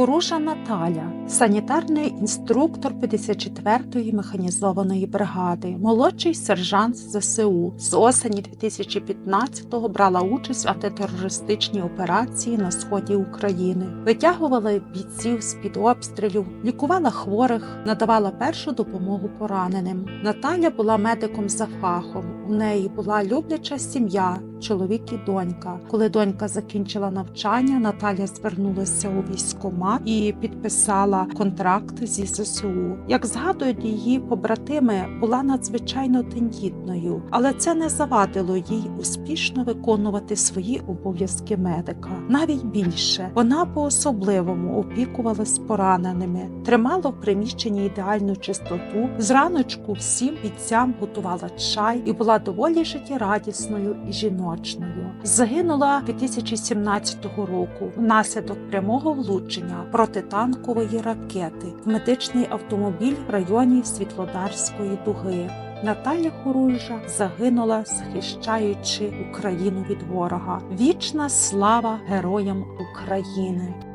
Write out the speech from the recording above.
Хуруша Наталя, санітарний інструктор 54-ї механізованої бригади, молодший сержант ЗСУ. З осені 2015-го брала участь в антитерористичній операції на сході України, витягувала бійців з під обстрілів, лікувала хворих, надавала першу допомогу пораненим. Наталя була медиком за фахом. У неї була любляча сім'я, чоловік і донька. Коли донька закінчила навчання, Наталя звернулася у військкомат і підписала контракт зі ЗСУ. Як згадують її побратими, була надзвичайно тендітною, але це не завадило їй успішно виконувати свої обов'язки медика. Навіть більше вона по-особливому опікувалась пораненими, тримала в приміщенні ідеальну чистоту. Зраночку всім бійцям готувала чай і була доволі життєрадісною і жіночною. Загинула 2017 року внаслідок прямого влучення протитанкової ракети в медичний автомобіль в районі Світлодарської дуги. Наталя Хоружа загинула, захищаючи Україну від ворога. Вічна слава героям України!